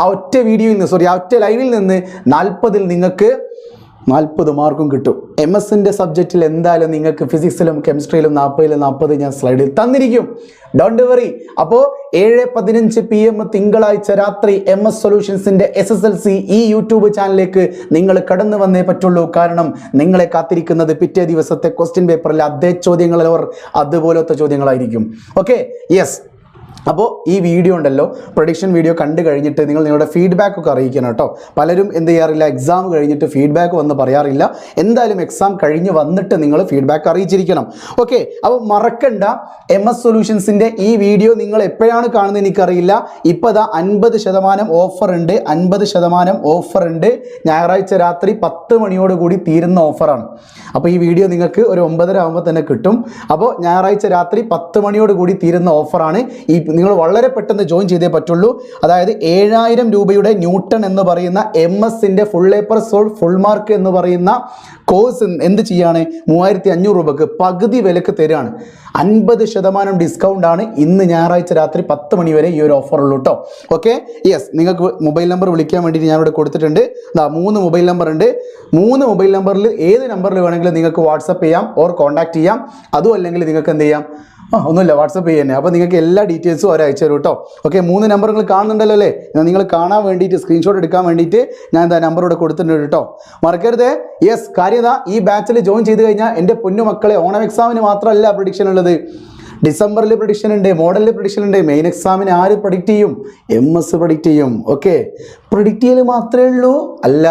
ആ ഒറ്റ വീഡിയോയിൽ നിന്ന് സോറി ആ ഒറ്റ ലൈവിൽ നിന്ന് നാൽപ്പതിൽ നിങ്ങൾക്ക് നാൽപ്പത് മാർക്കും കിട്ടും. എം എസിന്റെ സബ്ജക്റ്റിൽ എന്തായാലും നിങ്ങൾക്ക് ഫിസിക്സിലും കെമിസ്ട്രിയിലും നാൽപ്പതിലും നാൽപ്പത് ഞാൻ സ്ലൈഡിൽ തന്നിരിക്കും. ഡോണ്ട് വറി അപ്പോൾ ഏഴ് പതിനഞ്ച് പി എം തിങ്കളാഴ്ച രാത്രി എം എസ് സൊല്യൂഷൻസിന്റെ എസ് എസ് എൽ സി ഈ യൂട്യൂബ് ചാനലിലേക്ക് നിങ്ങൾ കടന്നു വന്നേ പറ്റുള്ളൂ. കാരണം നിങ്ങളെ കാത്തിരിക്കുന്നത് പിറ്റേ ദിവസത്തെ ക്വസ്റ്റ്യൻ പേപ്പറിൽ അതേ ചോദ്യങ്ങളവർ അതുപോലത്തെ ചോദ്യങ്ങളായിരിക്കും. ഓക്കെ യെസ് അപ്പോൾ ഈ വീഡിയോ ഉണ്ടല്ലോ പ്രൊഡിക്ഷൻ വീഡിയോ കണ്ടു കഴിഞ്ഞിട്ട് നിങ്ങൾ നിങ്ങളുടെ ഫീഡ്ബാക്ക് ഒക്കെ അറിയിക്കണം കേട്ടോ. പലരും എന്ത് ചെയ്യാറില്ല എക്സാം കഴിഞ്ഞിട്ട് ഫീഡ്ബാക്ക് വന്ന് പറയാറില്ല. എന്തായാലും എക്സാം കഴിഞ്ഞ് വന്നിട്ട് നിങ്ങൾ ഫീഡ്ബാക്ക് അറിയിച്ചിരിക്കണം. ഓക്കെ അപ്പോൾ മറക്കണ്ട. എം എസ് സൊല്യൂഷൻസിന്റെ ഈ വീഡിയോ നിങ്ങൾ എപ്പോഴാണ് കാണുന്നത് എനിക്കറിയില്ല. ഇപ്പോൾ അതാ അൻപത് ശതമാനം ഓഫർ ഉണ്ട്. അൻപത് ശതമാനം ഓഫർ ഉണ്ട്. ഞായറാഴ്ച രാത്രി പത്ത് മണിയോട് കൂടി തീരുന്ന ഓഫറാണ് അപ്പോൾ ഈ വീഡിയോ നിങ്ങൾക്ക് ഒരു ഒമ്പതര ആകുമ്പോൾ തന്നെ കിട്ടും. അപ്പോൾ ഞായറാഴ്ച രാത്രി പത്ത് മണിയോട് കൂടി തീരുന്ന ഓഫറാണ് ഈ നിങ്ങൾ വളരെ പെട്ടെന്ന് ജോയിൻ ചെയ്തേ പറ്റുള്ളൂ. അതായത് ഏഴായിരം രൂപയുടെ ന്യൂട്ടൺ എന്ന് പറയുന്ന എം എസിന്റെ full paper solve full mark എന്ന് പറയുന്ന കോഴ്സ് എന്ത് ചെയ്യാണ്? മൂവായിരത്തി അഞ്ഞൂറ് രൂപക്ക് പകുതി വിലക്ക് തരാണ്. അൻപത് ശതമാനം ഡിസ്കൗണ്ട് ആണ് ഇന്ന് ഞായറാഴ്ച രാത്രി പത്ത് മണി വരെ ഈ ഒരു ഓഫർ ഉള്ളൂ കേട്ടോ ഓക്കെ യെസ് നിങ്ങൾക്ക് മൊബൈൽ നമ്പർ വിളിക്കാൻ വേണ്ടിയിട്ട് ഞാനിവിടെ കൊടുത്തിട്ടുണ്ട്. ദാ മൂന്ന് മൊബൈൽ നമ്പർ ഉണ്ട്. മൂന്ന് മൊബൈൽ നമ്പറിൽ ഏത് നമ്പറിൽ വേണമെങ്കിലും നിങ്ങൾക്ക് വാട്സപ്പ് ചെയ്യാം ഓർ കോൺടാക്ട് ചെയ്യാം. അതും അല്ലെങ്കിൽ നിങ്ങൾക്ക് എന്ത് ചെയ്യാം? ആ ഒന്നുമില്ല വാട്സപ്പ് ചെയ്യുന്നേ അപ്പോൾ നിങ്ങൾക്ക് എല്ലാ ഡീറ്റെയിൽസും അവർ അയച്ചു തരും കേട്ടോ ഓക്കെ മൂന്ന് നമ്പറുകൾ കാണുന്നുണ്ടല്ലോ അല്ലേ? നിങ്ങൾ കാണാൻ വേണ്ടിയിട്ട് സ്ക്രീൻഷോട്ട് എടുക്കാൻ വേണ്ടിയിട്ട് ഞാൻ എന്താ നമ്പർ ഇവിടെ കൊടുത്തിട്ടുണ്ട് കേട്ടോ മറക്കരുത്. യെസ് കാര്യത ഈ ബാച്ചിൽ ജോയിൻ ചെയ്ത് കഴിഞ്ഞാൽ എന്റെ പൊന്നു മക്കളെ ഓണം എക്സാമിന് മാത്രമല്ല പ്രഡിക്ഷൻ ഉള്ളത്. ഡിസംബറിൽ പ്രഡിക്ഷൻ ഉണ്ട് മോഡലിൽ പ്രഡിക്ഷൻ ഉണ്ട്. മെയിൻ എക്സാമിന് ആര് പ്രഡിക്റ്റ് ചെയ്യും? എം എസ് പ്രഡിക്റ്റ് ചെയ്യും. ഓക്കെ പ്രഡിക്റ്റ് ചെയ്യൽ മാത്രമേ ഉള്ളൂ? അല്ല.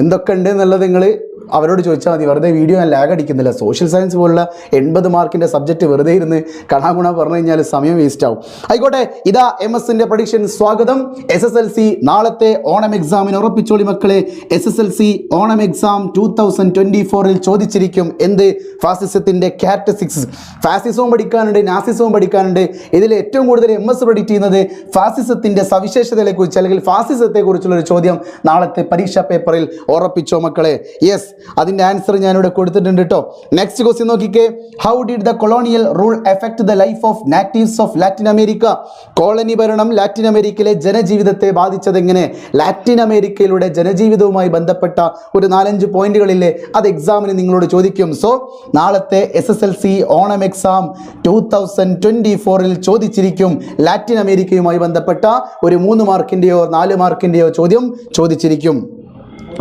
എന്തൊക്കെ ഉണ്ട് എന്നുള്ളത് നിങ്ങൾ അവരോട് ചോദിച്ചാൽ മതി വെറുതെ വീഡിയോ ഞാൻ ലാഗ് അടിക്കുന്നില്ല. സോഷ്യൽ സയൻസ് പോലുള്ള എൺപത് മാർക്കിന്റെ സബ്ജക്റ്റ് വെറുതെ ഇരുന്ന് കണാകുണ പറഞ്ഞു കഴിഞ്ഞാൽ സമയം വേസ്റ്റ് ആവും. ആയിക്കോട്ടെ ഇതാ എം എസിന്റെ പ്രഡിക്ഷൻ സ്വാഗതം. എസ് എസ് എൽ സി നാളത്തെ ഓണം എക്സാമിന് ഉറപ്പിച്ചോളി മക്കളെ. S S L C Onam exam two thousand twenty ഫോറിൽ ചോദിച്ചിരിക്കും എന്ത്? ഫാസിസത്തിന്റെ ക്യാരക്ടറിസ്റ്റിക്സ് ഫാസിസവും പഠിക്കാനുണ്ട് നാസിസവും പഠിക്കാനുണ്ട്. ഇതിൽ ഏറ്റവും കൂടുതൽ എം എസ് പ്രൊഡിക്റ്റ് ചെയ്യുന്നത് ഫാസിസത്തിന്റെ സവിശേഷതകളെക്കുറിച്ച് അല്ലെങ്കിൽ ഫാസിസത്തെക്കുറിച്ചുള്ള ഒരു ചോദ്യം നാളത്തെ പരീക്ഷാ പേപ്പറിൽ ഉറപ്പിച്ചോ മക്കളെ? യെസ് അതിന്റെ ആൻസർ ഞാനിവിടെ കൊടുത്തിട്ടുണ്ട് കേട്ടോ നെക്സ്റ്റ് ക്വസ്റ്റ്യൻ നോക്കിക്കേ. How did the colonial rule affect the life of natives of Latin America colony ഭരണം ലാറ്റിൻ അമേരിക്കയിലെ ജനജീവിതത്തെ ബാധിച്ചത് എങ്ങനെ ലാറ്റിൻ അമേരിക്കയിലൂടെ ജനജീവിതവുമായി ബന്ധപ്പെട്ട ഒരു നാലഞ്ച് പോയിന്റുകളില്ലേ? അത് എക്സാമിന് നിങ്ങളോട് ചോദിക്കും. സോ നാളത്തെ S S L C Onam exam two thousand twenty ഫോറിൽ ചോദിച്ചിരിക്കും. ലാറ്റിൻ അമേരിക്കയുമായി ബന്ധപ്പെട്ട ഒരു മൂന്ന് മാർക്കിന്റെയോ നാല് മാർക്കിന്റെയോ ചോദ്യം ചോദിച്ചിരിക്കും.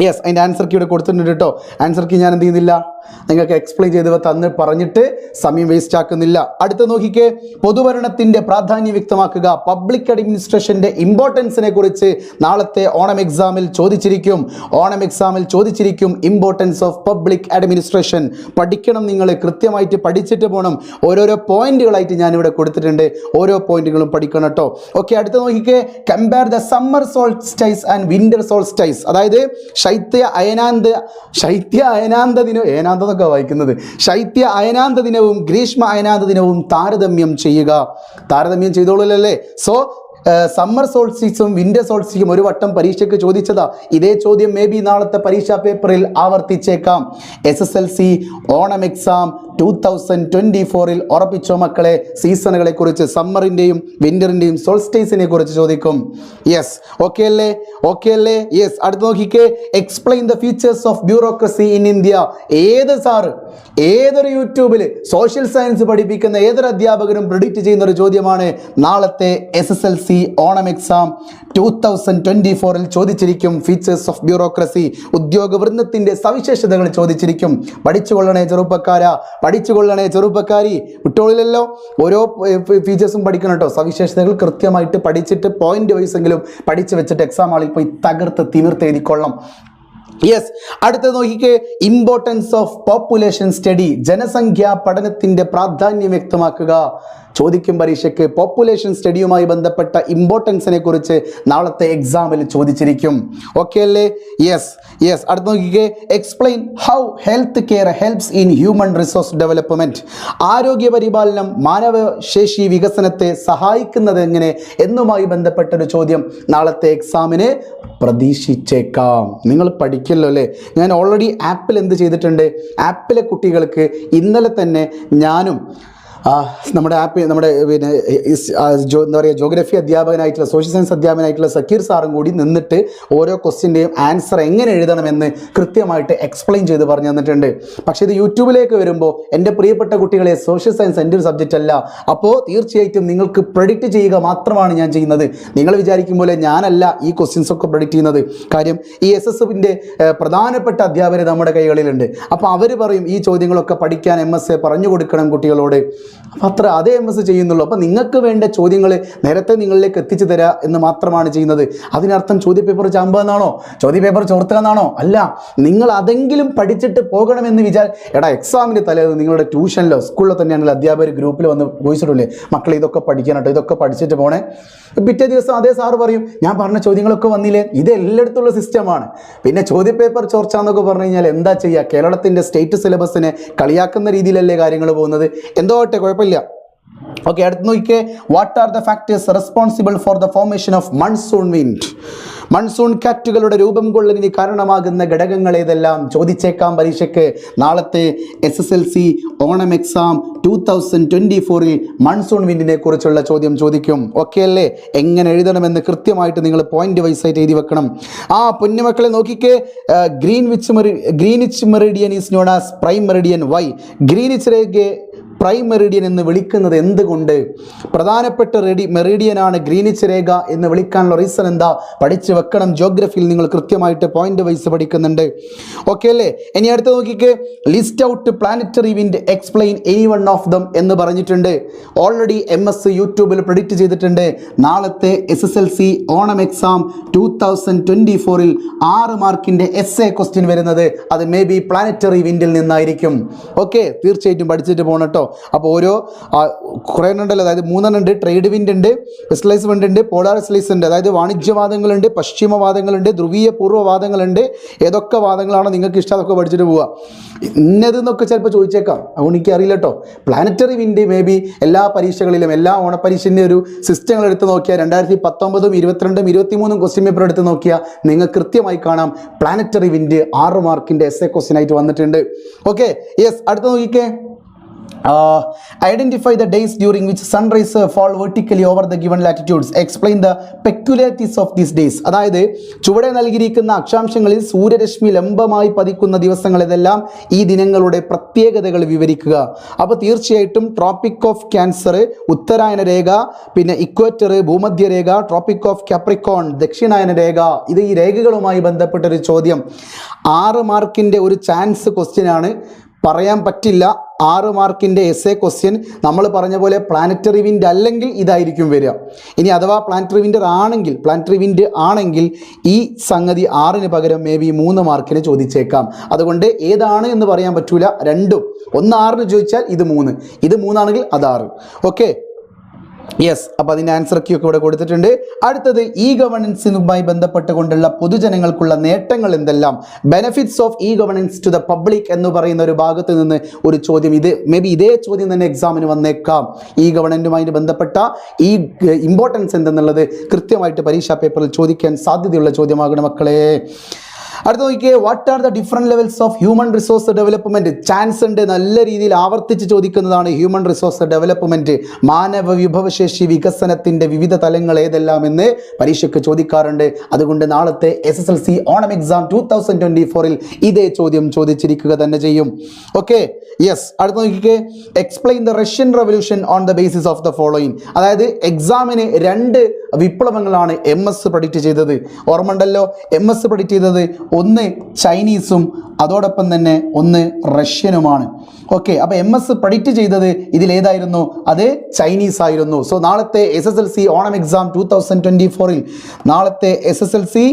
യെസ് അതിന്റെ ആൻസർ കീ ഇവിടെ കൊടുത്തിട്ടുണ്ട് കേട്ടോ ആൻസർ കീ ഞാൻ എന്ത് ചെയ്യുന്നില്ല? നിങ്ങൾക്ക് എക്സ്പ്ലെയിൻ ചെയ്ത് തന്ന് പറഞ്ഞിട്ട് സമയം വേസ്റ്റ് ആക്കുന്നില്ല. അടുത്ത നോക്കിക്കേ പൊതുഭരണത്തിന്റെ പ്രാധാന്യം വ്യക്തമാക്കുക. പബ്ലിക് അഡ്മിനിസ്ട്രേഷന്റെ ഇമ്പോർട്ടൻസിനെ കുറിച്ച് നാളത്തെ ഓണം എക്സാമിൽ ചോദിച്ചിരിക്കും. ഓണം എക്സാമിൽ ചോദിച്ചിരിക്കും ഇമ്പോർട്ടൻസ് ഓഫ് പബ്ലിക് അഡ്മിനിസ്ട്രേഷൻ പഠിക്കണം നിങ്ങൾ കൃത്യമായിട്ട് പഠിച്ചിട്ട് പോകണം ഓരോരോ പോയിന്റുകളായിട്ട് ഞാനിവിടെ കൊടുത്തിട്ടുണ്ട്. ഓരോ പോയിന്റുകളും പഠിക്കണം കേട്ടോ. ഓക്കെ അടുത്ത നോക്കിക്കേ compare the summer solstice and winter solstice അതായത് ശൈത്യ അയനാന്ത ശൈത്യ അയനാന്ത ദിനം എന്നൊക്കെ വായിക്കുന്നത് ശൈത്യ അയനാന്ത ദിനവും ഗ്രീഷ്മ അയനാന്ത ദിനവും താരതമ്യം ചെയ്യുക. താരതമ്യം ചെയ്തോളൂല്ലേ സോ സമ്മർ സോൾസിക്സും വിന്റർ സോൾസിക്സും ഒരു വട്ടം പരീക്ഷയ്ക്ക് ചോദിച്ചതാ. ഇതേ ചോദ്യം മേ ബി നാളത്തെ പരീക്ഷാ പേപ്പറിൽ ആവർത്തിച്ചേക്കാം. S S L C Onam exam two thousand twenty ഫോറിൽ ഉറപ്പിച്ചോ മക്കളെ സീസണുകളെ കുറിച്ച് സമ്മറിന്റെയും വിന്ററിന്റെയും സോൾസ്റ്റേസിനെ കുറിച്ച് ചോദിക്കും. യെസ് ഓക്കെ അല്ലേ? ഓക്കെ അല്ലേ? യെസ് അടുത്ത് നോക്കിക്കേ. Explain the features of bureaucracy in India ഏത് സാറ് ഏതൊരു യൂട്യൂബിൽ സോഷ്യൽ സയൻസ് പഠിപ്പിക്കുന്ന ഏതൊരു അധ്യാപകനും പ്രിഡിക്റ്റ് ചെയ്യുന്ന ഒരു ചോദ്യമാണ് നാളത്തെ S S L C Onam exam two thousand twenty ഫോറിൽ ചോദിച്ചിരിക്കും ഫീച്ചേഴ്സ് ഓഫ് ബ്യൂറോക്രസി ഉദ്യോഗ വൃന്ദത്തിന്റെ സവിശേഷതകൾ ചോദിച്ചിരിക്കും. പഠിച്ചുകൊള്ളണേ ചെറുപ്പക്കാരാ. പഠിച്ചുകൊള്ളണേ ചെറുപ്പക്കാരി. വിട്ടോളില്ലല്ലോ ഓരോ ഫീച്ചേഴ്സും പഠിക്കണം കേട്ടോ. സവിശേഷതകൾ കൃത്യമായിട്ട് പഠിച്ചിട്ട് പോയിന്റ് വൈസ് എങ്കിലും പഠിച്ചു വെച്ചിട്ട് എക്സാം ആളിൽ പോയി തകർത്ത് തിമിർത്ത് എഴുതിക്കൊള്ളണം. യെസ് അടുത്ത നോക്കിക്കേ. ഇമ്പോർട്ടൻസ് ഓഫ് പോപ്പുലേഷൻ സ്റ്റഡി ജനസംഖ്യാ പഠനത്തിന്റെ പ്രാധാന്യം വ്യക്തമാക്കുക. ചോദിക്കും പരീക്ഷയ്ക്ക്. പോപ്പുലേഷൻ സ്റ്റഡിയുമായി ബന്ധപ്പെട്ട ഇമ്പോർട്ടൻസിനെ കുറിച്ച് നാളത്തെ എക്സാമിൽ ചോദിച്ചിരിക്കും. ഓക്കെ അല്ലേ? യെസ് യെസ് അടുത്ത നോക്കിക്കേ. Explain how health care helps in human resource development ആരോഗ്യ പരിപാലനം മാനവശേഷി വികസനത്തെ സഹായിക്കുന്നത് എങ്ങനെ എന്നുമായി ബന്ധപ്പെട്ട ഒരു ചോദ്യം നാളത്തെ എക്സാമിന് പ്രതീക്ഷിച്ചേക്കാം. നിങ്ങൾ പഠിക്കല്ലോ അല്ലേ? ഞാൻ ഓൾറെഡി ആപ്പിൽ എന്ത് ചെയ്തിട്ടുണ്ട്? ആപ്പിലെ കുട്ടികൾക്ക് ഇന്നലെ തന്നെ ഞാനും നമ്മുടെ ആപ്പ് നമ്മുടെ പിന്നെ ജോ- എന്താ പറയുക ജോഗ്രഫി അധ്യാപകനായിട്ടുള്ള സോഷ്യൽ സയൻസ് അധ്യാപകനായിട്ടുള്ള സക്കീർ സാറും കൂടി നിന്നിട്ട് ഓരോ ക്വസ്റ്റ്യന്റെയും ആൻസർ എങ്ങനെ എഴുതണമെന്ന് കൃത്യമായിട്ട് എക്സ്പ്ലെയിൻ ചെയ്ത് പറഞ്ഞു തന്നിട്ടുണ്ട്. പക്ഷേ ഇത് യൂട്യൂബിലേക്ക് വരുമ്പോൾ എന്റെ പ്രിയപ്പെട്ട കുട്ടികളെ സോഷ്യൽ സയൻസ് എന്റെ ഒരു സബ്ജക്റ്റ് അല്ല. അപ്പോൾ തീർച്ചയായിട്ടും നിങ്ങൾക്ക് പ്രൊഡിക്റ്റ് ചെയ്യുക മാത്രമാണ് ഞാൻ ചെയ്യുന്നത്. നിങ്ങൾ വിചാരിക്കും പോലെ ഞാനല്ല ഈ ക്വസ്റ്റ്യൻസ് ഒക്കെ പ്രൊഡിക്റ്റ് ചെയ്യുന്നത്. കാര്യം ഈ എസ് എസ് എഫിന്റെ പ്രധാനപ്പെട്ട അധ്യാപകർ നമ്മുടെ കൈകളിലുണ്ട്. അപ്പോൾ അവർ പറയും ഈ ചോദ്യങ്ങളൊക്കെ പഠിക്കാൻ എം എസ് എ പറഞ്ഞു കൊടുക്കണം കുട്ടികളോട്. അപ്പം അത്ര അതേ എം എസ് ചെയ്യുന്നുള്ളൂ. അപ്പോൾ നിങ്ങൾക്ക് വേണ്ട ചോദ്യങ്ങൾ നേരത്തെ നിങ്ങളിലേക്ക് എത്തിച്ചു തരാ എന്ന് മാത്രമാണ് ചെയ്യുന്നത്. അതിനർത്ഥം ചോദ്യപേപ്പർ ചാമ്പുക എന്നാണോ? ചോദ്യപേപ്പർ ചോർത്തുക എന്നാണോ? അല്ല. നിങ്ങൾ അതെങ്കിലും പഠിച്ചിട്ട് പോകണമെന്ന് വിചാരിച്ചാൽ എടാ എക്സാമിന്റെ തലേന്ന് നിങ്ങളുടെ ട്യൂഷനിലോ സ്കൂളിലോ തന്നെയാണെങ്കിൽ അധ്യാപകർ ഗ്രൂപ്പിൽ വന്ന് ചോദിച്ചിട്ടില്ലേ മക്കളെ ഇതൊക്കെ പഠിക്കാനട്ടോ ഇതൊക്കെ പഠിച്ചിട്ട് പോണേ. പിറ്റേ ദിവസം അതേ സാറ് പറയും ഞാൻ പറഞ്ഞ ചോദ്യങ്ങളൊക്കെ വന്നില്ലേ? ഇത് എല്ലായിടത്തുള്ള സിസ്റ്റമാണ് പിന്നെ ചോദ്യപേപ്പർ ചോർച്ച എന്നൊക്കെ പറഞ്ഞു കഴിഞ്ഞാൽ എന്താ ചെയ്യുക കേരളത്തിന്റെ സ്റ്റേറ്റ് സിലബസിനെ കളിയാക്കുന്ന രീതിയിലല്ലേ കാര്യങ്ങൾ പോകുന്നത്? എന്തോ ആട്ടെ കുഴപ്പമില്ല. ഓക്കെ അടുത്ത് നോക്കിക്കേ. What are the factors responsible for the formation of monsoon wind monsoon കാറ്റുകളുടെ രൂപം കൊള്ളലിന് കാരണമാകുന്ന ഘടകങ്ങൾ ഏതെല്ലാം? ചോദിച്ചേക്കാം പരീക്ഷയ്ക്ക്. നാളത്തെ S S L C Onam exam two thousand twenty ഫോറിൽ മൺസൂൺ വിൻഡിനെ കുറിച്ചുള്ള ചോദ്യം ചോദിക്കും. ഓക്കെ അല്ലേ? എങ്ങനെ എഴുതണമെന്ന് കൃത്യമായിട്ട് നിങ്ങൾ പോയിന്റ് വൈസ് ആയിട്ട് എഴുതി വെക്കണം. ആ പൊന്നുമക്കളെ നോക്കിക്കേ. Greenwich Maria Greenwich meridian is known as prime meridian why Greenwich prime meridian എന്ന് വിളിക്കുന്നത് എന്തുകൊണ്ട്? പ്രധാനപ്പെട്ട റെഡി മെറിഡിയനാണ് ഗ്രീനിച്ച് രേഖ എന്ന് വിളിക്കാനുള്ള റീസൺ എന്താ? പഠിച്ചു വെക്കണം. ജോഗ്രഫിയിൽ നിങ്ങൾ കൃത്യമായിട്ട് പോയിന്റ് വൈസ് പഠിക്കുന്നുണ്ട്. ഓക്കെ അല്ലേ? ഇനി അടുത്ത് നോക്കിക്കേ. List out planetary wind explain any one of them എന്ന് പറഞ്ഞിട്ടുണ്ട്. ഓൾറെഡി എം എസ് യൂട്യൂബിൽ പ്രഡിക്റ്റ് ചെയ്തിട്ടുണ്ട്. നാളത്തെ S S L C Onam exam two thousand twenty ഫോറിൽ ആറ് മാർക്കിന്റെ എസ് എ ക്വസ്റ്റ്യൻ വരുന്നത്. അത് മേ ബി പ്ലാനറ്ററി വിൻഡിൽ നിന്നായിരിക്കും. ഓക്കെ തീർച്ചയായിട്ടും പഠിച്ചിട്ട് പോകണം കേട്ടോ അപ്പോൾ ഓരോ കുറേ ഉണ്ടല്ലോ. അതായത് മൂന്നെണ്ണം ഉണ്ട് ട്രേഡ് വിൻഡ് ഉണ്ട് വെസ്റ്റലൈസ് വിൻഡ് ഉണ്ട് പോളാർ എസ്ലൈസ് ഉണ്ട്. അതായത് വാണിജ്യവാദങ്ങളുണ്ട് പശ്ചിമവാദങ്ങളുണ്ട് ധ്രുവീയ പൂർവവാദങ്ങളുണ്ട് ഏതൊക്കെ വാദങ്ങളാണോ നിങ്ങൾക്ക് ഇഷ്ടം അതൊക്കെ പഠിച്ചിട്ട് പോവുക ഇന്നതെന്നൊക്കെ ചിലപ്പോൾ ചോദിച്ചേക്കാം. അതുകൊണ്ട് എനിക്ക് അറിയില്ല കേട്ടോ പ്ലാനറ്ററി വിൻഡ് മേ ബി എല്ലാ പരീക്ഷകളിലും എല്ലാ ഓണപ്പരീക്ഷന്റെ ഒരു സിസ്റ്റങ്ങൾ എടുത്ത് നോക്കിയാൽ രണ്ടായിരത്തി പത്തൊമ്പതും ഇരുപത്തിരണ്ടും ഇരുപത്തിമൂന്നും ക്വസ്റ്റ്യൻ പേപ്പർ എടുത്ത് നോക്കിയാൽ നിങ്ങൾ കൃത്യമായി കാണാം പ്ലാനറ്ററി വിൻഡ് ആറ് മാർക്കിന്റെ എസ് എ ക്വസ്റ്റ്യൻ ആയിട്ട് വന്നിട്ടുണ്ട്. ഓക്കെ യെസ് അടുത്ത നോക്കിക്കേ. Identify the days during which sunrise fall vertically over the given latitudes. Explain the peculiarities of these days. അതായത് ചുവടെ നൽകിയിരിക്കുന്ന അക്ഷാംശങ്ങളിൽ സൂര്യരശ്മി ലംബമായി പതിക്കുന്ന ദിവസങ്ങൾ ഇതെല്ലാം ഈ ദിനങ്ങളുടെ പ്രത്യേകതകൾ വിവരിക്കുക. അപ്പോൾ തീർച്ചയായിട്ടും ട്രോപ്പിക് ഓഫ് ക്യാൻസർ ഉത്തരായന രേഖ പിന്നെ ഇക്വേറ്റർ ഭൂമധ്യരേഖ ട്രോപ്പിക് ഓഫ് കാപ്രിക്കോൺ ദക്ഷിണായന രേഖ. ഇത് ഈ രേഖകളുമായി ബന്ധപ്പെട്ടൊരു ചോദ്യം. ആറ് മാർക്കിന്റെ ഒരു ചാൻസ് ക്വസ്റ്റ്യൻ ആണ്. പറയാൻ പറ്റില്ല. ആറ് മാർക്കിന്റെ എസ് എ ക്വസ്റ്റ്യൻ നമ്മൾ പറഞ്ഞ പോലെ പ്ലാനറ്ററി വിൻഡ് അല്ലെങ്കിൽ ഇതായിരിക്കും വരിക. ഇനി അഥവാ പ്ലാനറ്ററി വിൻഡർ ആണെങ്കിൽ പ്ലാനറ്ററി വിൻഡ് ആണെങ്കിൽ ഈ സംഗതി ആറിന് പകരം മേ ബി മൂന്ന് മാർക്കിന് ചോദിച്ചേക്കാം. അതുകൊണ്ട് ഏതാണ് എന്ന് പറയാൻ പറ്റൂല. രണ്ടും. ഒന്ന് ആറിന് ചോദിച്ചാൽ ഇത് മൂന്ന്. ഇത് മൂന്നാണെങ്കിൽ അത് ആറ്. ഓക്കെ യെസ് അപ്പോൾ അതിന്റെ ആൻസർ ഒക്കെ ഇവിടെ കൊടുത്തിട്ടുണ്ട്. അടുത്തത് ഇ ഗവർണൻസിനുമായി ബന്ധപ്പെട്ടുകൊണ്ടുള്ള പൊതുജനങ്ങൾക്കുള്ള നേട്ടങ്ങൾ എന്തെല്ലാം? Benefits of e governance to the public എന്ന് പറയുന്ന ഒരു ഭാഗത്ത് നിന്ന് ഒരു ചോദ്യം. ഇത് മേ ബി ഇതേ ചോദ്യം തന്നെ എക്സാമിന് വന്നേക്കാം. ഇ ഗവർണന്റുമായി ബന്ധപ്പെട്ട ഈ ഇമ്പോർട്ടൻസ് എന്തെന്നുള്ളത് കൃത്യമായിട്ട് പരീക്ഷാ പേപ്പറിൽ ചോദിക്കാൻ സാധ്യതയുള്ള ചോദ്യമാകണം മക്കളെ. അടുത്ത നോക്കിയേ what are the different levels of human resource development chance ഉണ്ട് നല്ല രീതിയിൽ ആവർത്തിച്ച് ചോദിക്കുന്നതാണ് ഹ്യൂമൻ റിസോഴ്സ് ഡെവലപ്മെന്റ് മാനവ വിഭവശേഷി വികസനത്തിന്റെ വിവിധ തലങ്ങൾ ഏതെല്ലാം എന്ന് പരീക്ഷയ്ക്ക് ചോദിക്കാറുണ്ട്. അതുകൊണ്ട് നാളത്തെ S S L C Onam exam two thousand twenty ഫോറിൽ ഇതേ ചോദ്യം ചോദിച്ചിരിക്കുക തന്നെ ചെയ്യും. ഓക്കെ യെസ് അടുത്ത നോക്കിക്കേ explain the Russian revolution on the basis of the following അതായത് എക്സാമിന് രണ്ട് വിപ്ലവങ്ങളാണ് എം എസ് പ്രഡിക്റ്റ് ചെയ്തത്. ഓർമ്മ ഉണ്ടല്ലോ? എം എസ് പ്രഡിക്റ്റ് ചെയ്തത് ഒന്ന് ചൈനീസും അതോടൊപ്പം തന്നെ ഒന്ന് റഷ്യനുമാണ്. ഓക്കെ അപ്പോൾ എം എസ് പ്രഡിക്റ്റ് ചെയ്തത് ഇതിലേതായിരുന്നു? അത് ചൈനീസ് ആയിരുന്നു സോ നാളത്തെ S S L C Onam exam two thousand twenty ഫോറിൽ നാളത്തെ S S L C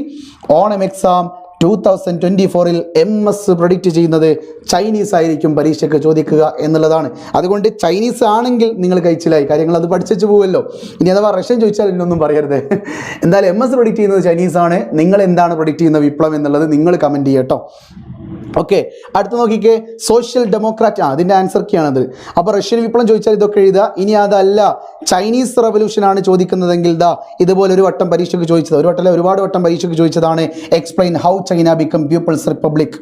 Onam exam two thousand twenty ഫോറിൽ എം എസ് പ്രൊഡിക്റ്റ് ചെയ്യുന്നത് ചൈനീസ് ആയിരിക്കും പരീക്ഷയ്ക്ക് ചോദിക്കുക എന്നുള്ളതാണ്. അതുകൊണ്ട് ചൈനീസ് ആണെങ്കിൽ നിങ്ങൾ കഴിച്ചില്ലായി കാര്യങ്ങൾ അത് പഠിച്ചു പോവുമല്ലോ ഇനി അഥവാ റഷ്യൻ ചോദിച്ചാൽ എന്നൊന്നും പറയരുത്. എന്തായാലും എം എസ് പ്രൊഡിക്റ്റ് ചെയ്യുന്നത് ചൈനീസ് ആണ്. നിങ്ങൾ എന്താണ് പ്രൊഡിക്റ്റ് ചെയ്യുന്ന വിപ്ലവം എന്നുള്ളത് നിങ്ങൾ കമന്റ് ചെയ്യട്ടോ. ഓക്കെ അടുത്ത് നോക്കിക്കേ. സോഷ്യൽ ഡെമോക്രാറ്റ് ആ അതിന്റെ ആൻസർ ഒക്കെയാണത്. അപ്പോൾ റഷ്യൻ വിപ്ലവം ചോദിച്ചാൽ ഇതൊക്കെ എഴുതുക. ഇനി അതല്ല. ചൈനീസ് റവല്യൂഷൻ ആണ് ചോദിക്കുന്നതെങ്കിൽ ദാ ഇതുപോലെ ഒരു വട്ടം പരീക്ഷയ്ക്ക് ചോദിച്ചത്. ഒരു വട്ടം ഒരുപാട് വട്ടം പരീക്ഷയ്ക്ക് ചോദിച്ചതാണ്. Explain how China become people's republic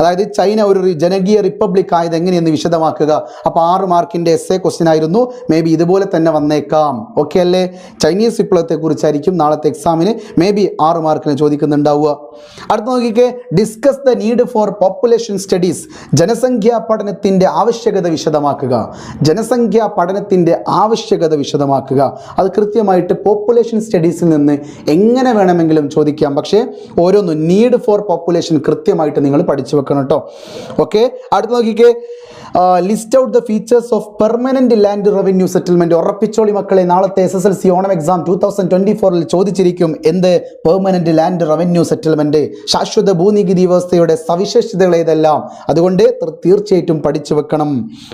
അതായത് ചൈന ഒരു ജനകീയ റിപ്പബ്ലിക് ആയത് എങ്ങനെയെന്ന് വിശദമാക്കുക. അപ്പോൾ ആറ് മാർക്കിന്റെ എസ് എ ക്വസ്റ്റ്യൻ ആയിരുന്നു. മേ ബി ഇതുപോലെ തന്നെ വന്നേക്കാം. ഓക്കെ അല്ലേ? ചൈനീസ് വിപ്ലവത്തെക്കുറിച്ചായിരിക്കും നാളത്തെ എക്സാമിന് മേ ബി ആറ് മാർക്കിന് ചോദിക്കുന്നുണ്ടാവുക. അടുത്ത നോക്കിക്കേ. Discuss the need for population studies ജനസംഖ്യാ പഠനത്തിന്റെ ആവശ്യകത വിശദമാക്കുക. ജനസംഖ്യാ പഠനത്തിന്റെ ആവശ്യകത വിശദമാക്കുക. അത് കൃത്യമായിട്ട് പോപ്പുലേഷൻ സ്റ്റഡീസിൽ നിന്ന് എങ്ങനെ വേണമെങ്കിലും ചോദിക്കാം. പക്ഷേ ഓരോന്നും നീഡ് ഫോർ പോപ്പുലേഷൻ കൃത്യമായിട്ട് നിങ്ങൾ പഠിച്ചു വെക്കണം കേട്ടോ ഓക്കെ അടുത്ത് നോക്കിക്കേ. List out the features of permanent land revenue settlement ഉറപ്പിച്ചോളി മക്കളെ നാളത്തെ S S L C Onam exam two thousand twenty ഫോറിൽ ചോദിച്ചിരിക്കും എന്ത് പെർമനന്റ് ലാൻഡ് റവന്യൂ സെറ്റിൽമെന്റ് ശാശ്വത ഭൂനികുതി വ്യവസ്ഥയുടെ സവിശേഷതകൾ ഏതെല്ലാം? അതുകൊണ്ട് തീർച്ചയായിട്ടും പഠിച്ചു വെക്കണം.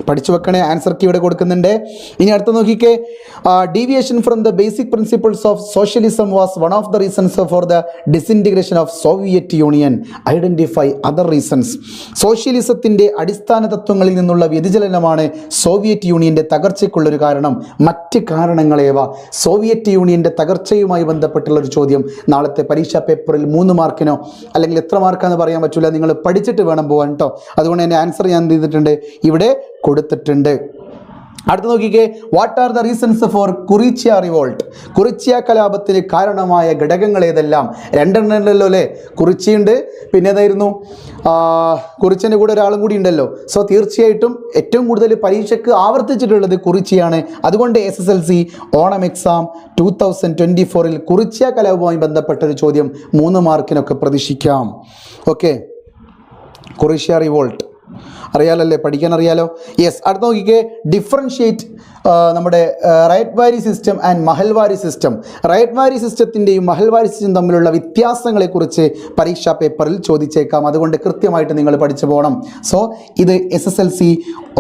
പഠിച്ചു വെക്കണേ ആൻസർ കീ ഇവിടെ കൊടുക്കുന്നുണ്ട്. ഇനി അടുത്ത നോക്കിക്കേ. Deviation from the basic principles of socialism was one of the reasons for the disintegration of Soviet Union identify other reasons സോഷ്യലിസത്തിന്റെ അടിസ്ഥാന തത്വങ്ങളിൽ നിന്നുള്ള വ്യതിചലനമാണ് സോവിയറ്റ് യൂണിയന്റെ തകർച്ചയ്ക്കുള്ളൊരു കാരണം. മറ്റ് കാരണങ്ങളേവ സോവിയറ്റ് യൂണിയന്റെ തകർച്ചയുമായി ബന്ധപ്പെട്ടുള്ള ഒരു ചോദ്യം. നാളത്തെ പരീക്ഷാ പേപ്പറിൽ മൂന്ന് മാർക്കിനോ അല്ലെങ്കിൽ എത്ര മാർക്കാന്ന് പറയാൻ പറ്റില്ല നിങ്ങൾ പഠിച്ചിട്ട് വേണം പോകാൻ കേട്ടോ അതുകൊണ്ട് എന്റെ ആൻസർ ഞാൻ ചെയ്തിട്ടുണ്ട് ഇവിടെ കൊടുത്തിട്ടുണ്ട്. അടുത്ത നോക്കിക്കേ what are the reasons for Kurichya revolt Kurichya കലാപത്തിന് കാരണമായ ഘടകങ്ങൾ ഏതെല്ലാം? രണ്ടെണ്ണമല്ലോ അല്ലേ? കുറിച്ചിയുണ്ട് പിന്നെ ഏതായിരുന്നു? കുറിച്ചിന്റെ കൂടെ ഒരാളും കൂടി ഉണ്ടല്ലോ. സോ തീർച്ചയായിട്ടും ഏറ്റവും കൂടുതൽ പരീക്ഷയ്ക്ക് ആവർത്തിച്ചിട്ടുള്ളത് കുറിച്ചിയാണ്. അതുകൊണ്ട് S S L C Onam exam two thousand twenty ഫോറിൽ കുറിച്യ കലാപവുമായി ബന്ധപ്പെട്ട ഒരു ചോദ്യം മൂന്ന് മാർക്കിനൊക്കെ പ്രതീക്ഷിക്കാം. ഓക്കെ കുറിച്ചിയ റിവോൾട്ട് അറിയാലല്ലേ? പഠിക്കാൻ അറിയാലോ യെസ് അടുത്ത നോക്കിക്കേ. ഡിഫറൻഷിയേറ്റ് നമ്മുടെ ryotwari system and Mahalwari system ryotwari സിസ്റ്റത്തിന്റെയും മഹൽവാരി സിസ്റ്റം തമ്മിലുള്ള വ്യത്യാസങ്ങളെക്കുറിച്ച് പരീക്ഷാ പേപ്പറിൽ ചോദിച്ചേക്കാം. അതുകൊണ്ട് കൃത്യമായിട്ട് നിങ്ങൾ പഠിച്ചു പോകണം. സോ ഇത് S S L C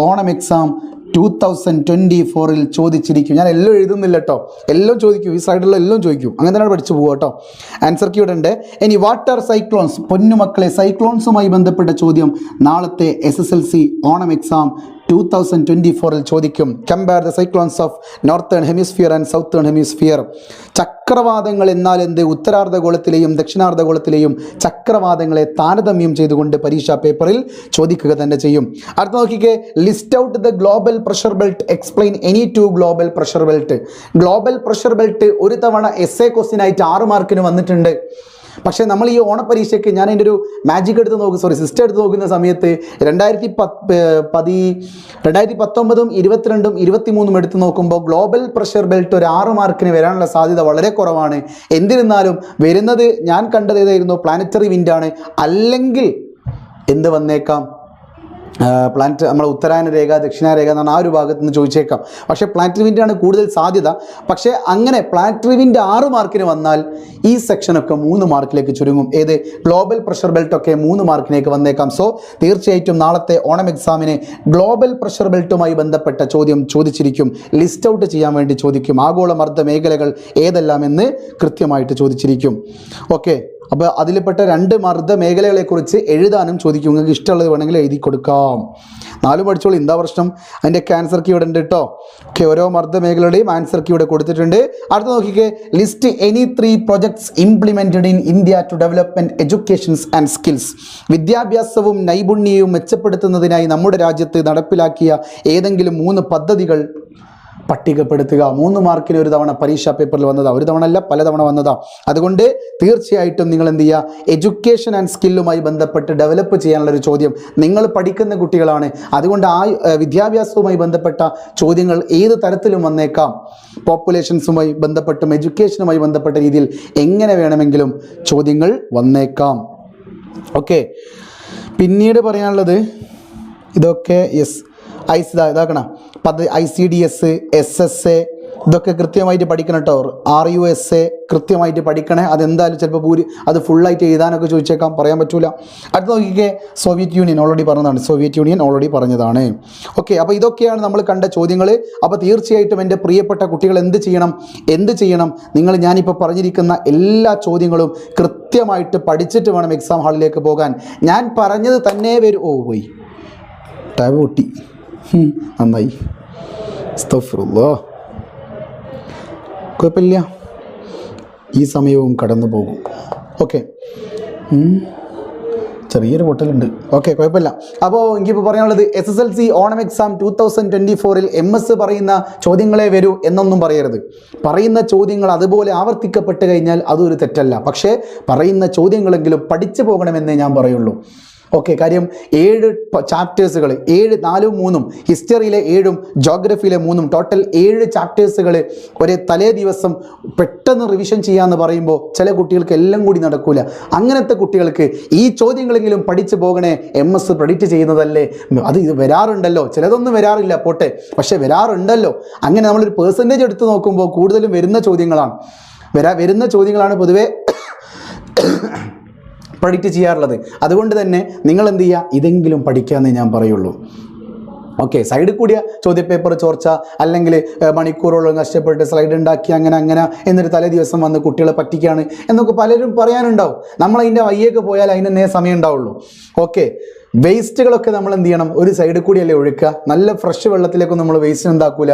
Onam exam two thousand twenty ഫോറിൽ ചോദിച്ചിരിക്കും. ഞാൻ എല്ലാം എഴുതുന്നില്ല കേട്ടോ എല്ലാം ചോദിക്കും. ഈ സൈഡിലുള്ള എല്ലാം ചോദിക്കും. അങ്ങനെ തന്നെ പഠിച്ചു പോകും കേട്ടോ ആൻസർ കീ ഉണ്ട്. ഇനി വാട്ടർ സൈക്ലോൺസ് പൊന്നുമക്കളെ സൈക്ലോൺസുമായി ബന്ധപ്പെട്ട ചോദ്യം. നാളത്തെ S S L C Onam exam two thousand twenty ഫോറിൽ ചോദിക്കും compare the cyclones of northern hemisphere and southern hemisphere ചക്രവാതങ്ങൾ എന്നാൽ എന്ത്? ഉത്തരാർദ്ധഗോളത്തിലെയും ദക്ഷിണാർദ്ധഗോളത്തിലെയും ചക്രവാതങ്ങളെ താരതമ്യം ചെയ്തുകൊണ്ട് പരീക്ഷാ പേപ്പറിൽ ചോദിക്കുക തന്നെ ചെയ്യും. അടുത്ത നോക്കിക്കേ list out the global pressure belt explain any two global pressure belt global pressure belt ഒരു തവണ എസ് എ ക്വസ്റ്റ്യൻ ആയിട്ട് ആറ് മാർക്കിന് വന്നിട്ടുണ്ട്. പക്ഷേ നമ്മൾ ഈ ഓണപ്പരീക്ഷയ്ക്ക് ഞാൻ എന്റെ ഒരു മാജിക് എടുത്ത് നോക്കും സോറി സിസ്റ്റം എടുത്ത് നോക്കുന്ന സമയത്ത് രണ്ടായിരത്തി പത്ത് പതി രണ്ടായിരത്തി പത്തൊമ്പതും ഇരുപത്തിരണ്ടും ഇരുപത്തിമൂന്നും എടുത്ത് നോക്കുമ്പോൾ ഗ്ലോബൽ പ്രഷർ ബെൽറ്റ് ഒരു ആറ് മാർക്കിന് വരാനുള്ള സാധ്യത വളരെ കുറവാണ്. എന്നിരുന്നാലും വരുന്നത് ഞാൻ കണ്ടത് ഏതായിരുന്നു? പ്ലാനറ്ററി വിൻഡാണ് അല്ലെങ്കിൽ എന്ത് വന്നേക്കാം? പ്ലാനറ്റ് നമ്മൾ ഉത്തരായന രേഖ ദക്ഷിണായന രേഖ എന്നാണ് ആ ഒരു ഭാഗത്ത് നിന്ന് ചോദിച്ചേക്കാം. പക്ഷേ പ്ലാനറ്റ് വിന്റാണ് കൂടുതൽ സാധ്യത. പക്ഷേ അങ്ങനെ പ്ലാനറ്റ് റിവിന്റെ ആറ് മാർക്കിന് വന്നാൽ ഈ സെക്ഷനൊക്കെ മൂന്ന് മാർക്കിലേക്ക് ചുരുങ്ങും. ഏത്? ഗ്ലോബൽ പ്രഷർ ബെൽറ്റ് ഒക്കെ മൂന്ന് മാർക്കിലേക്ക് വന്നേക്കാം. സോ തീർച്ചയായിട്ടും നാളത്തെ ഓണം എക്സാമിന് ഗ്ലോബൽ പ്രഷർ ബെൽറ്റുമായി ബന്ധപ്പെട്ട ചോദ്യം ചോദിച്ചിരിക്കും. ലിസ്റ്റ് ഔട്ട് ചെയ്യാൻ വേണ്ടി ചോദിക്കും. ആഗോള മർദ്ദ മേഖലകൾ ഏതെല്ലാം എന്ന് കൃത്യമായിട്ട് ചോദിച്ചിരിക്കും. ഓക്കെ. അപ്പോൾ അതിൽപ്പെട്ട രണ്ട് മർദ്ദ മേഖലകളെക്കുറിച്ച് എഴുതാനും ചോദിക്കും. നിങ്ങൾക്ക് ഇഷ്ടമുള്ളത് വേണമെങ്കിൽ എഴുതി കൊടുക്കാം. നാല് പഠിച്ചോളൂ. എന്താ പ്രശ്നം? അതിന്റെ ക്യാൻസർ കീ ഇവിടെ ഉണ്ട് കേട്ടോ ഓക്കെ ഓരോ മർദ്ദ മേഖലയുടെയും ആൻസർ കീ ഇവിടെ കൊടുത്തിട്ടുണ്ട്. അടുത്ത നോക്കിക്കേ. List any three projects implemented in India to development educations and skills വിദ്യാഭ്യാസവും നൈപുണ്യവും മെച്ചപ്പെടുത്തുന്നതിനായി നമ്മുടെ രാജ്യത്ത് നടപ്പിലാക്കിയ ഏതെങ്കിലും മൂന്ന് പദ്ധതികൾ പട്ടികപ്പെടുത്തുക. മൂന്ന് മാർക്കിന് ഒരു തവണ പരീക്ഷാ പേപ്പറിൽ വന്നതാ. ഒരു തവണ അല്ല പലതവണ വന്നതാ. അതുകൊണ്ട് തീർച്ചയായിട്ടും നിങ്ങൾ എന്ത് ചെയ്യുക എഡ്യൂക്കേഷൻ ആൻഡ് സ്കില്ലുമായി ബന്ധപ്പെട്ട് ഡെവലപ്പ് ചെയ്യാനുള്ള ഒരു ചോദ്യം. നിങ്ങൾ പഠിക്കുന്ന കുട്ടികളാണ്. അതുകൊണ്ട് ആ വിദ്യാഭ്യാസവുമായി ബന്ധപ്പെട്ട ചോദ്യങ്ങൾ ഏത് തരത്തിലും വന്നേക്കാം. പോപ്പുലേഷൻസുമായി ബന്ധപ്പെട്ടും എഡ്യൂക്കേഷനുമായി ബന്ധപ്പെട്ട രീതിയിൽ എങ്ങനെ വേണമെങ്കിലും ചോദ്യങ്ങൾ വന്നേക്കാം. ഓക്കെ പിന്നീട് പറയാനുള്ളത് ഇതൊക്കെ യെസ് ഐസ് ഇതാക്കണം. പദ്ധതി I C D S S S A ഇതൊക്കെ കൃത്യമായിട്ട് പഠിക്കണം കേട്ടോ ആർ യു എസ് എ കൃത്യമായിട്ട് പഠിക്കണേ. അതെന്തായാലും ചിലപ്പോൾ പൂരി അത് ഫുള്ളായിട്ട് എഴുതാനൊക്കെ ചോദിച്ചേക്കാം. പറയാൻ പറ്റൂല. അടുത്ത നോക്കിക്കേ സോവിയറ്റ് യൂണിയൻ ഓൾറെഡി പറഞ്ഞതാണ്. സോവിയറ്റ് യൂണിയൻ ഓൾറെഡി പറഞ്ഞതാണ്. ഓക്കെ അപ്പോൾ ഇതൊക്കെയാണ് നമ്മൾ കണ്ട ചോദ്യങ്ങൾ അപ്പോൾ തീർച്ചയായിട്ടും എന്റെ പ്രിയപ്പെട്ട കുട്ടികൾ എന്ത് ചെയ്യണം? എന്ത് ചെയ്യണം? നിങ്ങൾ ഞാനിപ്പോൾ പറഞ്ഞിരിക്കുന്ന എല്ലാ ചോദ്യങ്ങളും കൃത്യമായിട്ട് പഠിച്ചിട്ട് വേണം എക്സാം ഹാളിലേക്ക് പോകാൻ. ഞാൻ പറഞ്ഞത് തന്നെ വരും. ഓ പോയി. ടാബ് പൊട്ടി. നന്നായി. അസ്തഗ്ഫിറുല്ലാ. കുഴപ്പമില്ല. ഈ സമയവും കടന്നു പോകും. ഓക്കെ. ചെറിയൊരു പൊട്ടലുണ്ട്. ഓക്കെ കുഴപ്പമില്ല. അപ്പോൾ എനിക്കിപ്പോൾ പറയാനുള്ളത് S S L C Onam exam two thousand twenty ഫോറിൽ എം എസ് പറയുന്ന ചോദ്യങ്ങളെ വരൂ എന്നൊന്നും പറയരുത്. പറയുന്ന ചോദ്യങ്ങൾ അതുപോലെ ആവർത്തിക്കപ്പെട്ട് കഴിഞ്ഞാൽ അതൊരു തെറ്റല്ല. പക്ഷേ പറയുന്ന ചോദ്യങ്ങളെങ്കിലും പഠിച്ചു പോകണമെന്നേ ഞാൻ പറയുള്ളൂ. ഓക്കെ കാര്യം ഏഴ് ചാപ്റ്റേഴ്സുകൾ ഏഴ് നാലും മൂന്നും ഹിസ്റ്ററിയിലെ ഏഴും ജോഗ്രഫിയിലെ മൂന്നും ടോട്ടൽ ഏഴ് ചാപ്റ്റേഴ്സുകൾ ഒരേ തലേ ദിവസം പെട്ടെന്ന് റിവിഷൻ ചെയ്യാമെന്ന് പറയുമ്പോൾ ചില കുട്ടികൾക്ക് എല്ലാം കൂടി നടക്കൂല. അങ്ങനത്തെ കുട്ടികൾക്ക് ഈ ചോദ്യങ്ങളെങ്കിലും പഠിച്ചു പോകണേ എം എസ് പ്രഡിക്റ്റ് ചെയ്യുന്നതല്ലേ? അത് ഇത് വരാറുണ്ടല്ലോ. ചിലതൊന്നും വരാറില്ല പോട്ടെ. പക്ഷേ വരാറുണ്ടല്ലോ. അങ്ങനെ നമ്മളൊരു പേഴ്സന്റേജ് എടുത്ത് നോക്കുമ്പോൾ കൂടുതലും വരുന്ന ചോദ്യങ്ങളാണ്. വരാ വരുന്ന ചോദ്യങ്ങളാണ് പൊതുവേ പ്രഡിക്റ്റ് ചെയ്യാറുള്ളത്. അതുകൊണ്ട് തന്നെ നിങ്ങൾ എന്ത് ചെയ്യുക? ഇതെങ്കിലും പഠിക്കാമെന്നേ ഞാൻ പറയുള്ളൂ. ഓക്കെ സൈഡിൽ കൂടിയ ചോദ്യപേപ്പർ ചോർച്ച അല്ലെങ്കിൽ മണിക്കൂറോളം കഷ്ടപ്പെട്ട് സ്ലൈഡ് ഉണ്ടാക്കി അങ്ങനെ അങ്ങനെ എന്നിട്ട് തലേ ദിവസം വന്ന് കുട്ടികളെ പറ്റിക്കുകയാണ് എന്നൊക്കെ പലരും പറയാനുണ്ടാവും. നമ്മൾ അതിന്റെ വയ്യേക്ക് പോയാൽ അതിനെ സമയം ഉണ്ടാവുള്ളൂ ഓക്കെ വേസ്റ്റുകളൊക്കെ നമ്മൾ എന്ത് ചെയ്യണം ഒരു സൈഡിൽ കൂടിയല്ലേ ഒഴുക്കുക? നല്ല ഫ്രഷ് വെള്ളത്തിലേക്കൊന്നും നമ്മൾ വേസ്റ്റ് എന്താക്കൂല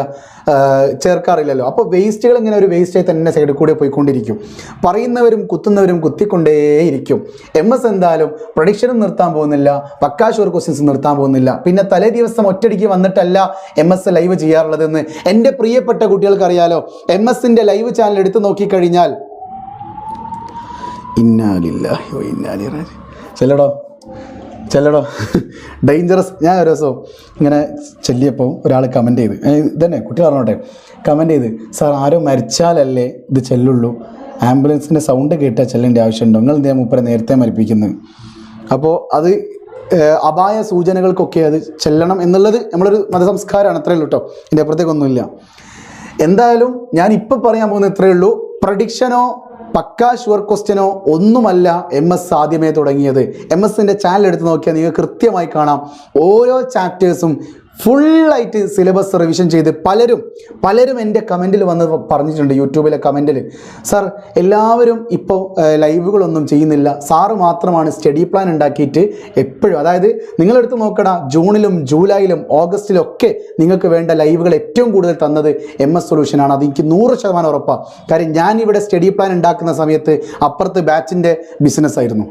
ചേർക്കാറില്ലല്ലോ. അപ്പോൾ വേസ്റ്റുകൾ ഇങ്ങനെ ഒരു വേസ്റ്റായി തന്നെ സൈഡിൽ കൂടി പോയിക്കൊണ്ടിരിക്കും. പറയുന്നവരും കുത്തുന്നവരും കുത്തിക്കൊണ്ടേയിരിക്കും എം എസ് എന്തായാലും പ്രൊഡിക്ഷനും നിർത്താൻ പോകുന്നില്ല. പക്കാ ഷുവർ ക്വസ്റ്റ്യൻസ് നിർത്താൻ പോകുന്നില്ല. പിന്നെ തലേ ദിവസം ഒറ്റടിക്ക് വന്നിട്ടല്ല എം എസ് ലൈവ് ചെയ്യാറുള്ളതെന്ന് എന്റെ പ്രിയപ്പെട്ട കുട്ടികൾക്ക് അറിയാലോ എം എസിന്റെ ലൈവ് ചാനൽ എടുത്തു നോക്കിക്കഴിഞ്ഞാൽ ഇന്നാലില്ല ഇന്നാലി ചെല്ലടോ ചെല്ലടോ. ഡേഞ്ചറസ് ഞാൻ ഒരു ദിവസം ഇങ്ങനെ ചെല്ലിയപ്പോൾ ഒരാൾ കമന്റ് ചെയ്ത്. ഇതന്നെ കുട്ടി പറഞ്ഞോട്ടെ. കമന്റ് ചെയ്ത് സാർ ആരോ മരിച്ചാലല്ലേ ഇത് ചെല്ലുള്ളൂ? ആംബുലൻസിന്റെ സൗണ്ട് കേട്ടാൽ ചെല്ലേണ്ട ആവശ്യമുണ്ടോ? നിങ്ങൾ ഇതേ മുപ്പരെ നേരത്തെ മരിപ്പിക്കുന്നത് അപ്പോൾ അത് അപായ സൂചനകൾക്കൊക്കെ അത് ചെല്ലണം എന്നുള്ളത് നമ്മളൊരു മതസംസ്കാരമാണ്. അത്രയേ ഉള്ളൂ കേട്ടോ ഇതിന്റെ അപ്പുറത്തേക്കൊന്നുമില്ല എന്തായാലും ഞാൻ ഇപ്പം പറയാൻ പോകുന്നത് ഇത്രയേ ഉള്ളൂ. പ്രഡിക്ഷനോ പക്കാ ഷുവർ ക്വസ്റ്റ്യനോ ഒന്നുമല്ല എം എസ് ആദ്യമേ തുടങ്ങിയത്. എം എസിന്റെ ചാനൽ എടുത്ത് നോക്കിയാൽ നിങ്ങൾക്ക് കൃത്യമായി കാണാം. ഓരോ ചാപ്റ്റേഴ്സും ഫുള്ളായിട്ട് സിലബസ് റിവിഷൻ ചെയ്ത് പലരും പലരും എന്റെ കമന്റിൽ വന്ന് പറഞ്ഞിട്ടുണ്ട് യൂട്യൂബിലെ കമന്റിൽ സാർ എല്ലാവരും ഇപ്പോൾ ലൈവുകളൊന്നും ചെയ്യുന്നില്ല. സാറ് മാത്രമാണ് സ്റ്റഡി പ്ലാൻ ഉണ്ടാക്കിയിട്ട് എപ്പോഴും അതായത് നിങ്ങളെടുത്ത് നോക്കടാ ജൂണിലും ജൂലൈയിലും ഓഗസ്റ്റിലും ഒക്കെ നിങ്ങൾക്ക് വേണ്ട ലൈവുകൾ ഏറ്റവും കൂടുതൽ തന്നത് എം എസ് സൊല്യൂഷനാണ് അത് എനിക്ക് നൂറ് ശതമാനം ഉറപ്പാണ് കാര്യം ഞാനിവിടെ സ്റ്റഡി പ്ലാൻ ഉണ്ടാക്കുന്ന സമയത്ത് അപ്പുറത്ത് ബാച്ചിന്റെ ബിസിനസ് ആയിരുന്നു.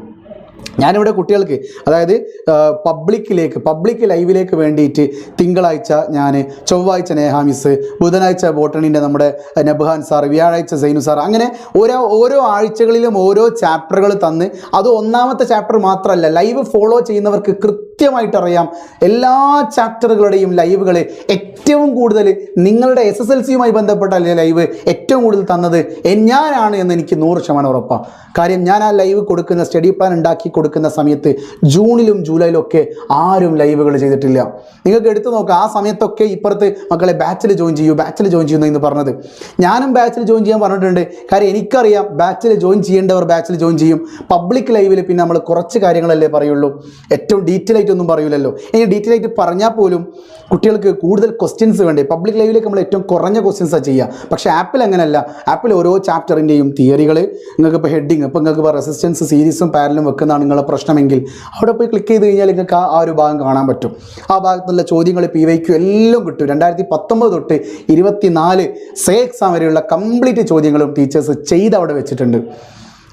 ഞാനിവിടെ കുട്ടികൾക്ക് അതായത് പബ്ലിക്കിലേക്ക് പബ്ലിക് ലൈവിലേക്ക് വേണ്ടിയിട്ട് തിങ്കളാഴ്ച ഞാൻ ചൊവ്വാഴ്ച നേഹാമിസ് ബുധനാഴ്ച ബോട്ടണിന്റെ നമ്മുടെ നബ്ഹാൻ സാർ വ്യാഴാഴ്ച സൈനു സാർ അങ്ങനെ ഓരോ ഓരോ ആഴ്ചകളിലും ഓരോ ചാപ്റ്ററുകൾ തന്ന് അത് ഒന്നാമത്തെ ചാപ്റ്റർ മാത്രമല്ല ലൈവ് ഫോളോ ചെയ്യുന്നവർക്ക് കൃത്യമായിട്ട് അറിയാം എല്ലാ ചാപ്റ്ററുകളുടെയും ലൈവുകൾ ഏറ്റവും കൂടുതൽ നിങ്ങളുടെ എസ് എസ് എൽ സിയുമായി ബന്ധപ്പെട്ട ലൈവ് ഏറ്റവും കൂടുതൽ തന്നത് ഞാനാണ് എന്ന് എനിക്ക് നൂറ് ശതമാനം ഉറപ്പാണ് കാര്യം ഞാൻ ആ ലൈവ് കൊടുക്കുന്ന സ്റ്റഡി പ്ലാൻ ഉണ്ടാക്കി കൊടുക്കുന്ന സമയത്ത് ജൂണിലും ജൂലൈയിലും ഒക്കെ ആരും ലൈവുകൾ ചെയ്തിട്ടില്ല. നിങ്ങൾക്ക് എടുത്തു നോക്കാം ആ സമയത്തൊക്കെ ഇപ്പുറത്ത് മക്കളെ ബാച്ചിൽ ജോയിൻ ചെയ്യൂ ബാച്ചിൽ ജോയിൻ ചെയ്യുന്നു എന്ന് പറഞ്ഞത്. ഞാനും ബാച്ചിൽ ജോയിൻ ചെയ്യാൻ പറഞ്ഞിട്ടുണ്ട്. കാര്യം എനിക്കറിയാം ബാച്ചിൽ ജോയിൻ ചെയ്യേണ്ടവർ ബാച്ചിൽ ജോയിൻ ചെയ്യും. പബ്ലിക് ലൈവിൽ പിന്നെ നമ്മൾ കുറച്ച് കാര്യങ്ങളല്ലേ പറയുള്ളൂ. ഏറ്റവും ഡീറ്റെയിൽ ആയിട്ടൊന്നും പറയൂലല്ലോ. ഇനി ഡീറ്റെയിൽ ആയിട്ട് പറഞ്ഞാൽ പോലും കുട്ടികൾക്ക് കൂടുതൽ ക്വസ്റ്റ്യൻസ് വേണ്ടേ? പബ്ലിക് ലൈവിലേക്ക് നമ്മൾ ഏറ്റവും കുറഞ്ഞ ക്വസ്റ്റ്യൻസാണ് ചെയ്യുക. പക്ഷേ ആപ്പിൽ അങ്ങനെയല്ല ആപ്പിൽ ഓരോ ചാപ്റ്ററിന്റെയും തിയറികൾ നിങ്ങൾക്ക് ഇപ്പോൾ ഹെഡിങ് ഇപ്പോൾ നിങ്ങൾക്ക് ഇപ്പോൾ റെസിസ്റ്റൻസ് സീരീസും പാരലും വെക്കുന്നതാണ് നിങ്ങളുടെ പ്രശ്നമെങ്കിൽ അവിടെ പോയി ക്ലിക്ക് ചെയ്ത് കഴിഞ്ഞാൽ നിങ്ങൾക്ക് ആ ഒരു ഭാഗം കാണാൻ പറ്റും. ആ ഭാഗത്തുള്ള ചോദ്യങ്ങൾ പി വൈക്കും എല്ലാം കിട്ടും. രണ്ടായിരത്തി പത്തൊമ്പത് തൊട്ട് ഇരുപത്തിനാല് സേ എക്സാം വരെയുള്ള കംപ്ലീറ്റ് ചോദ്യങ്ങളും ടീച്ചേഴ്സ് ചെയ്ത് അവിടെ വെച്ചിട്ടുണ്ട്.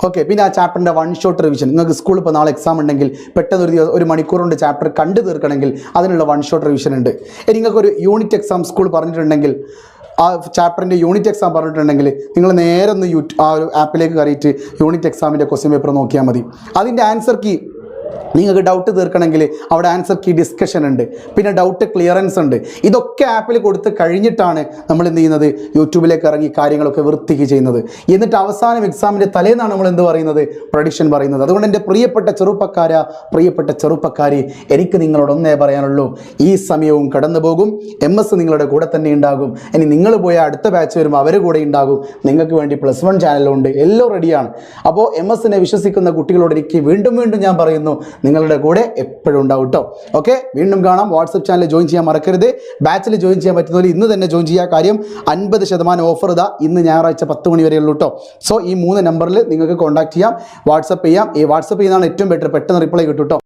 ഓക്കെ പിന്നെ ആ ചാപ്റ്ററിന്റെ വൺ ഷോട്ട് റിവിഷൻ നിങ്ങൾക്ക് സ്കൂളിൽ ഇപ്പോൾ നാളെ എക്സാം ഉണ്ടെങ്കിൽ പെട്ടെന്ന് ഒരു ഒരു മണിക്കൂർ കൊണ്ട് ചാപ്റ്റർ കണ്ടു തീർക്കണമെങ്കിൽ അതിനുള്ള വൺ ഷോട്ട് റിവിഷൻ ഉണ്ട്. ഇനി നിങ്ങൾക്ക് ഒരു യൂണിറ്റ് എക്സാം സ്കൂൾ പറഞ്ഞിട്ടുണ്ടെങ്കിൽ ആ ചാപ്റ്ററിന്റെ യൂണിറ്റ് എക്സാം പറഞ്ഞിട്ടുണ്ടെങ്കിൽ നിങ്ങൾ നേരെ ഒന്ന് ആ ഒരു ആപ്പിലേക്ക് കയറിയിട്ട് യൂണിറ്റ് എക്സാമിന്റെ ക്വസ്റ്റ്യൻ പേപ്പർ നോക്കിയാൽ മതി. അതിന്റെ ആൻസർ കീ നിങ്ങൾക്ക് ഡൗട്ട് തീർക്കണമെങ്കിൽ അവിടെ ആൻസർ കീ ഡിസ്കഷൻ ഉണ്ട്. പിന്നെ ഡൗട്ട് ക്ലിയറൻസ് ഉണ്ട്. ഇതൊക്കെ ആപ്പിൽ കൊടുത്ത് കഴിഞ്ഞിട്ടാണ് നമ്മൾ എന്ത് ചെയ്യുന്നത്? യൂട്യൂബിലേക്ക് ഇറങ്ങി കാര്യങ്ങളൊക്കെ വൃത്തിക്ക് ചെയ്യുന്നത്. എന്നിട്ട് അവസാനം എക്സാമിന്റെ തലേന്നാണ് നമ്മൾ എന്ത് പറയുന്നത്? പ്രൊഡിക്ഷൻ പറയുന്നത്. അതുകൊണ്ട് എന്റെ പ്രിയപ്പെട്ട ചെറുപ്പക്കാര പ്രിയപ്പെട്ട ചെറുപ്പക്കാരി എനിക്ക് നിങ്ങളോട് ഒന്നേ പറയാനുള്ളൂ. ഈ സമയവും കടന്നു പോകും. എം എസ് നിങ്ങളുടെ കൂടെ തന്നെ ഉണ്ടാകും. ഇനി നിങ്ങൾ പോയ അടുത്ത ബാച്ച് വരുമ്പോൾ അവർ കൂടെ ഉണ്ടാകും. നിങ്ങൾക്ക് വേണ്ടി പ്ലസ് വൺ ചാനലുണ്ട് എല്ലാം റെഡിയാണ് അപ്പോൾ എം എസിനെ വിശ്വസിക്കുന്ന കുട്ടികളോട് എനിക്ക് വീണ്ടും വീണ്ടും ഞാൻ പറയുന്നു. നിങ്ങളുടെ കൂടെ എപ്പോഴും ഉണ്ടാവും കേട്ടോ ഓക്കെ വീണ്ടും കാണാം. വാട്സപ്പ് ചാനൽ ജോയിൻ ചെയ്യാൻ മറക്കരുത്. ബാച്ചിൽ ജോയിൻ ചെയ്യാൻ പറ്റുന്നവർ ഇന്ന് തന്നെ ജോയിൻ ചെയ്യുക കാര്യം അൻപത് ശതമാനം ഓഫർ ഇതാ ഇന്ന് ഞായറാഴ്ച പത്ത് മണി വരെ ഉള്ളൂ കേട്ടോ സോ ഈ മൂന്ന് നമ്പറിൽ നിങ്ങൾക്ക് കോൺടാക്ട് ചെയ്യാം. വാട്സപ്പ് ചെയ്യാം. ഈ വാട്സപ്പ് ചെയ്യുന്നതാണ് ഏറ്റവും ബെറ്റർ പെട്ടെന്ന് റിപ്ലൈ കേട്ടോ